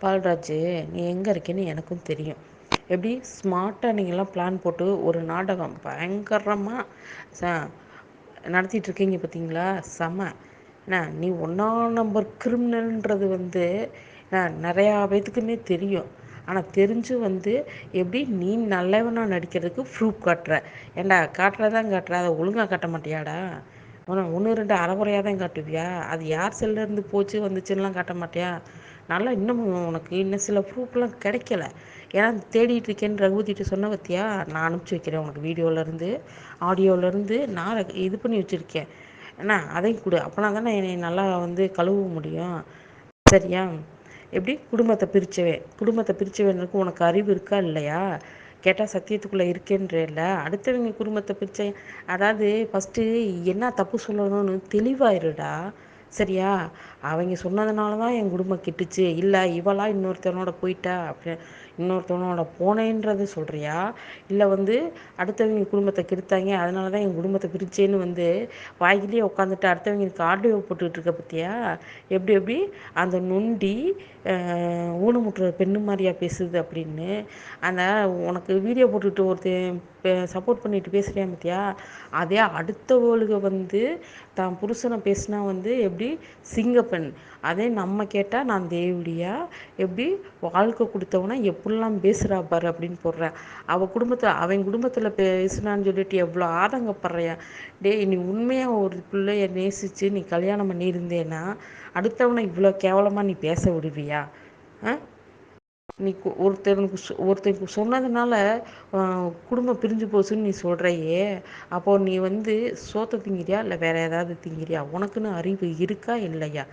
பால்ராஜ் நீ எங்கே இருக்கேன்னு எனக்கும் தெரியும். எப்படி? ஸ்மார்ட்டாக நீங்கள்லாம் பிளான் போட்டு ஒரு நாடகம் பயங்கரமாக ச நடத்திட்டுருக்கீங்க பார்த்தீங்களா? செம. என்ன நீ ஒன்றா நம்பர் கிரிமினல்ன்றது வந்து நிறையா பேத்துக்குமே தெரியும். ஆனால் தெரிஞ்சு வந்து எப்படி நீ நல்லவனாக நடிக்கிறதுக்கு ப்ரூஃப் காட்டுற? ஏண்டா காட்டுறதான் காட்டுற? அதை ஒழுங்காக காட்ட மாட்டியாடா? ஒன்று ரெண்டு அறகுறையாக தான் காட்டுவியா? அது யார் செல்லேருந்து போச்சு வந்துச்சுன்னெலாம் காட்ட மாட்டியா? நல்லா இன்னமும் உனக்கு இன்னும் சில ப்ரூஃப்லாம் கிடைக்கல. ஏன்னா தேடிட்டு இருக்கேன்னு ரகுபதிட்டு சொன்ன பத்தியா? நான் அனுப்பிச்சி வைக்கிறேன் உனக்கு வீடியோலேருந்து ஆடியோலேருந்து நான் இது பண்ணி வச்சுருக்கேன். என்ன அதையும் கொடு. அப்போனா தானே என்னை நல்லா வந்து கழுவ முடியும். சரியா? எப்படி? குடும்பத்தை பிரித்தவன் குடும்பத்தை பிரித்தவனுக்கு உனக்கு அறிவு இருக்கா இல்லையா? கேட்டால் சத்தியத்துக்குள்ளே இருக்கேன்றல அடுத்தவங்க குடும்பத்தை பிரித்த அதாவது ஃபஸ்ட்டு என்ன தப்பு சொல்லணும்னு தெளிவாயிருடா. சரியா? அவங்க சொன்னதுனால தான் என் குடும்பம் கெட்டுச்சு. இல்லை இவளா இன்னொருத்தனோட போயிட்டா அப்படி இன்னொருத்தவனோட போனேன்றது சொல்கிறியா இல்லை வந்து அடுத்தவங்க குடும்பத்தை கெடுத்தாங்க அதனால தான் என் குடும்பத்தை பிரிச்சேன்னு வந்து வாயிலே உட்காந்துட்டு அடுத்தவங்களுக்கு ஆடியோ போட்டுக்கிட்டு இருக்க பற்றியா எப்படி எப்படி? அந்த நொண்டி ஊனமுற்ற பெண்ணு மாதிரியா பேசுது அப்படின்னு. அந்த உனக்கு வீடியோ போட்டுக்கிட்டு ஒருத்தன் சப்போர்ட் பண்ணிட்டு பேசுகிறேன் பார்த்தியா அதே அடுத்தவளுக வந்து தான் புருஷனை பேசினா வந்து எப்படி பெண். அதே நம்ம கேட்டால் நான் தேவடியா? எப்படி? வாழ்க்கை கொடுத்தவனா எப்படிலாம் பேசுகிறா பாரு அப்படின்னு போடுறேன் அவள் குடும்பத்தில் அவன் குடும்பத்தில் பேசுனான்னு சொல்லிட்டு எவ்வளோ ஆதங்கப்படுறியா? டே நீ உண்மையாக ஒரு பிள்ளைய நேசித்து நீ கல்யாணம் பண்ணியிருந்தேன்னா அடுத்தவனை இவ்வளோ கேவலமாக நீ பேச விடுவியா ஆ? நீ ஒருத்தனுக்கு ஒருத்தனுக்கு சொன்னதுனால குடும்பம் பிரிஞ்சு போச்சுன்னு நீ சொல்கிறையே அப்போது நீ வந்து சோத்தை திங்கிறியா இல்லை வேறு ஏதாவது திங்கிறியா? உனக்குன்னு அறிவு இருக்கா இல்லையா?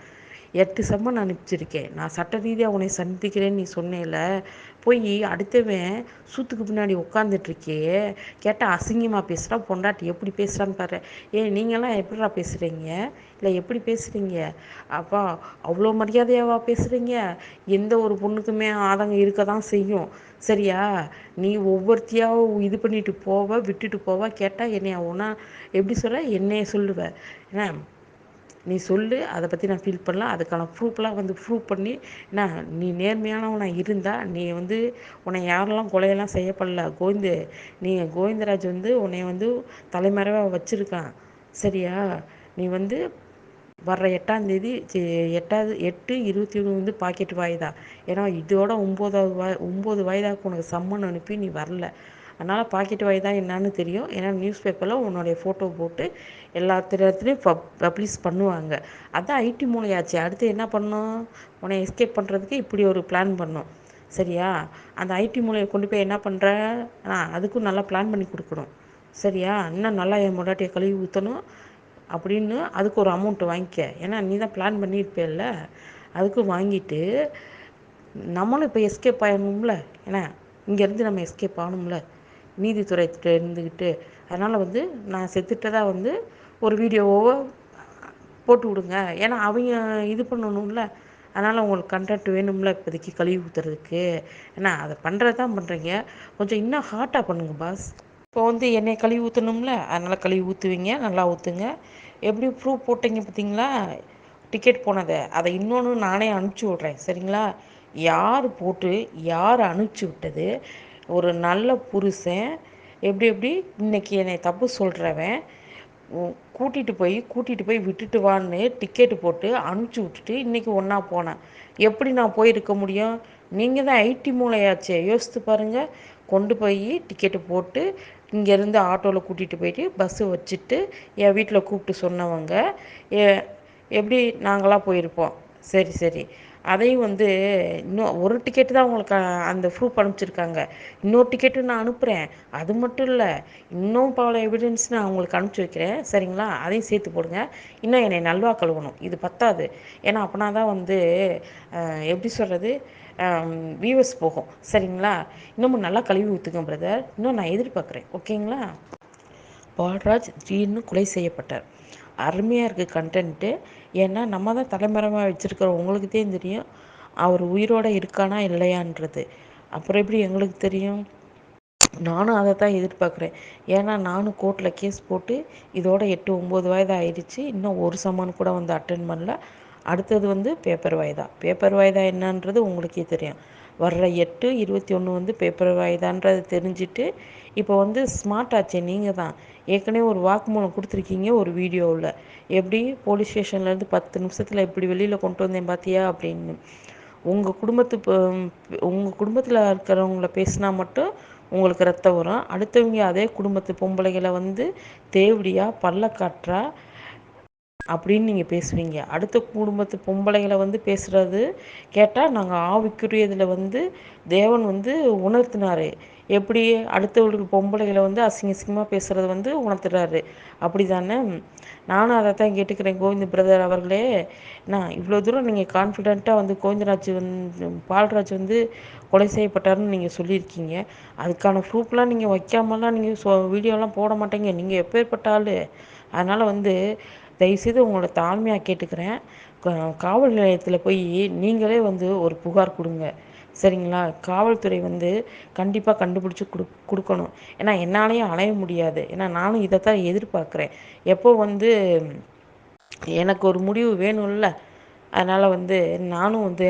எட்டு செம்மன் அனுப்பிச்சிருக்கேன் நான் சட்ட ரீதியாக உன்னை சந்திக்கிறேன்னு நீ சொன்னேல போய் அடுத்தவன் சூத்துக்கு பின்னாடி உட்காந்துட்ருக்கே கேட்டால் அசிங்கமாக பேசுகிறா பொண்டாட்டி எப்படி பேசுகிறான்னு பாரு. ஏ நீங்களாம் எப்படிடா பேசுகிறீங்க இல்லை எப்படி பேசுகிறீங்க அப்பா அவ்வளோ மரியாதையாவா பேசுகிறீங்க எந்த ஒரு பொண்ணுக்குமே ஆதங்கம் இருக்க தான் செய்யும். சரியா? நீ ஒவ்வொருத்தியாக இது பண்ணிட்டு போவ விட்டுட்டு போவ. கேட்டால் என்னைய ஒன்றா எப்படி சொல்ல என்னைய சொல்லுவ. என்ன? நீ சொல்லு அதை பற்றி நான் ஃபீல் பண்ணலாம். அதுக்கான ப்ரூஃப்லாம் வந்து ப்ரூவ் பண்ணி என்ன நீ நேர்மையானவனாக இருந்தால் நீ வந்து உன்னை யாரெல்லாம் கொலையெல்லாம் செய்யப்படல கோவிந்து நீ கோவிந்தராஜ் வந்து உன்னை வந்து தலைமறைவாக வச்சுருக்கான். சரியா? நீ வந்து வர்ற எட்டாந்தேதி எட்டாவது எட்டு இருபத்தி ஒன்று வந்து பாக்கெட் வாய்தா ஏன்னா இதோட ஒம்போதாவது வாய் ஒம்பது வாய்தாக்கு உனக்கு சம்மன் அனுப்பி நீ வரல. அதனால் பாக்கெட் வாய் தான் என்னன்னு தெரியும். ஏன்னா நியூஸ் பேப்பரில் உன்னுடைய ஃபோட்டோ போட்டு எல்லா இடத்துலையும் பப் பப்ளிஷ் பண்ணுவாங்க. அதான் ஐடி மூலையாச்சு. அடுத்து என்ன பண்ணும் உன்னை எஸ்கேப் பண்ணுறதுக்கு இப்படி ஒரு பிளான் பண்ணும் சரியா? அந்த ஐடி மூலையை கொண்டு போய் என்ன பண்ணுற ஆ அதுக்கும் நல்லா பிளான் பண்ணி கொடுக்கணும். சரியா? இன்னும் நல்லா என் முடாட்டியை கழுவி ஊற்றணும் அப்படின்னு அதுக்கு ஒரு அமௌண்ட்டு வாங்கிக்க. ஏன்னா நீ தான் பிளான் பண்ணியிருப்பேல்ல. அதுக்கும் வாங்கிட்டு நம்மளும் இப்போ எஸ்கேப் ஆகணும்ல ஏன்னா இங்கேருந்து நம்ம எஸ்கேப் ஆகணும்ல. நீதித்துறைகிட்ட இருந்துக்கிட்டு அதனால் வந்து நான் செத்துட்டதாக வந்து ஒரு வீடியோவோ போட்டு விடுங்க. ஏன்னா அவங்க இது பண்ணணும்ல. அதனால் உங்களுக்கு கண்டென்ட் வேணும்ல இப்போதைக்கு கழுவி ஊற்றுறதுக்கு ஏன்னா அதை பண்ணுறது தான் பண்ணுறீங்க கொஞ்சம் இன்னும் ஹார்ட்டாக பண்ணுங்க பாஸ் இப்போ வந்து என்னை கழுவி ஊற்றணும்ல அதனால் கழுவி ஊற்றுவீங்க நல்லா ஊற்றுங்க எப்படி ப்ரூஃப் போட்டீங்க பார்த்தீங்களா? டிக்கெட் போனதை. அதை இன்னொன்று நானே அனுப்பிச்சி விட்றேன். சரிங்களா? யார் போட்டு யார் அனுப்பிச்சி விட்டது? ஒரு நல்ல புருஷன். எப்படி எப்படி? இன்னைக்கு என்னை தப்பு சொல்கிறவன் கூட்டிகிட்டு போய் கூட்டிகிட்டு போய் விட்டுட்டு வான்னு டிக்கெட்டு போட்டு அனுப்பிச்சி விட்டுட்டு இன்றைக்கி ஒன்றா போனேன். எப்படி நான் போயிருக்க முடியும்? நீங்கள் தான் ஐடி மூளையாச்சே. யோசித்து பாருங்கள் கொண்டு போய் டிக்கெட்டு போட்டு இங்கேருந்து ஆட்டோவில் கூட்டிகிட்டு போயிட்டு பஸ்ஸு வச்சுட்டு என் வீட்டில் கூப்பிட்டு சொன்னவங்க எப்படி நாங்களாம் போயிருப்போம்? சரி சரி. அதையும் வந்து இன்னும் ஒரு டிக்கெட்டு தான் உங்களுக்கு அந்த ப்ரூஃப் அனுப்பிச்சிருக்காங்க. இன்னொரு டிக்கெட்டு நான் அனுப்புகிறேன் அது மட்டும் இல்லை இன்னும் பல எவிடன்ஸ் நான் உங்களுக்கு அனுப்பிச்சி வைக்கிறேன். சரிங்களா? அதையும் சேர்த்து போடுங்க. இன்னும் என்னை நல்வா கழுவணும். இது பத்தாது. ஏன்னா அப்போனா தான் வந்து எப்படி சொல்கிறது வியூவர்ஸ் போகும். சரிங்களா? இன்னமும் நல்லா கழுவி ஊற்றுங்க பிரதர் இன்னும் நான் எதிர்பார்க்குறேன். ஓகேங்களா? பால்ராஜ் திடீர்னு கொலை செய்யப்பட்டார். அருமையாக இருக்குது கண்டென்ட்டு ஏன்னா நம்ம தான் தலைமறைவாக வச்சுருக்கிறோம். உங்களுக்கு தான் தெரியும். அவர் உயிரோடு இருக்கானா இல்லையான்றது. அப்புறம் எப்படி எங்களுக்கு தெரியும்? நானும் அதை தான் எதிர்பார்க்குறேன். ஏன்னா நானும் கோர்ட்டில் கேஸ் போட்டு இதோட எட்டு ஒம்பது வயது ஆயிடுச்சு. இன்னும் ஒரு சமான் கூட வந்து அட்டன் பண்ணல. அடுத்தது வந்து பேப்பர் வாய்தா. பேப்பர் வாய்தா என்னன்றது உங்களுக்கே தெரியும். வர்ற எட்டு இருபத்தி ஒன்று வந்து பேப்பர் வாய்தான்றது தெரிஞ்சுட்டு இப்போ வந்து ஸ்மார்ட் ஆச்சு நீங்கள் தான் ஏற்கனவே ஒரு வாக்குமூலம் கொடுத்துருக்கீங்க ஒரு வீடியோவில். எப்படி? போலீஸ் ஸ்டேஷன்லேருந்து பத்து நிமிஷத்தில் இப்படி வெளியில் கொண்டு வந்தேன் பார்த்தியா அப்படின்னு. உங்கள் குடும்பத்து உங்கள் குடும்பத்தில் இருக்கிறவங்கள பேசினா மட்டும் உங்களுக்கு ரத்தம் வரும். அடுத்தவங்க அதே குடும்பத்து பொம்பளைகளை வந்து தேவடியாக பல்ல காட்டுறா அப்படின்னு நீங்கள் பேசுவீங்க. அடுத்த குடும்பத்து பொம்பளைகளை வந்து பேசுகிறது கேட்டால் நாங்கள் ஆவிக்குரியதில் வந்து தேவன் வந்து உணர்த்தினார். எப்படி அடுத்தவர்களுக்கு பொம்பளைகளை வந்து அசிங்க அசிங்கமாக பேசுகிறது வந்து உணர்த்துறாரு. அப்படி தானே நானும் அதை தான் கேட்டுக்கிறேன். கோவிந்த பிரதர் அவர்களே நான் இவ்வளோ தூரம் நீங்கள் கான்ஃபிடெண்ட்டாக வந்து கோவிந்தராஜ் வந்து பால்ராஜ் வந்து கொலை செய்யப்பட்டாருன்னு நீங்கள் சொல்லியிருக்கீங்க. அதுக்கான ப்ரூஃப்லாம் நீங்கள் வைக்காமலாம் நீங்கள் சொ வீடியோலாம் போட மாட்டீங்க. நீங்கள் எப்பேற்பட்ட ஆள்? அதனால் வந்து தயவுசெய்து உங்களோட தாழ்மையாக கேட்டுக்கிறேன். காவல் நிலையத்தில் போய் நீங்களே வந்து ஒரு புகார் கொடுங்க. சரிங்களா? காவல்துறை வந்து கண்டிப்பாக கண்டுபிடிச்சி கொடு கொடுக்கணும். ஏன்னா என்னாலேயும் அலைய முடியாது. ஏன்னா நானும் இதைத்தான் எதிர்பார்க்குறேன். எப்போ வந்து எனக்கு ஒரு முடிவு வேணும்ல அதனால் வந்து நானும் வந்து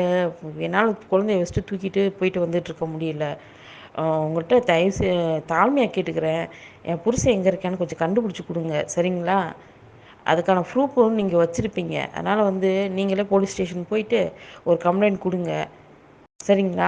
என்னால் குழந்தைய வச்சுட்டு தூக்கிட்டு போயிட்டு வந்துட்டு இருக்க முடியல. உங்கள்கிட்ட தயவு தாழ்மையாக கேட்டுக்கிறேன். என் புருஷன் எங்கே இருக்கான்னு கொஞ்சம் கண்டுபிடிச்சி கொடுங்க. சரிங்களா? அதுக்கான ப்ரூஃபும் நீங்கள் வச்சுருப்பீங்க. அதனால் வந்து நீங்களே போலீஸ் ஸ்டேஷன் போயிட்டு ஒரு கம்ப்ளைண்ட் கொடுங்க. சரிங்களா?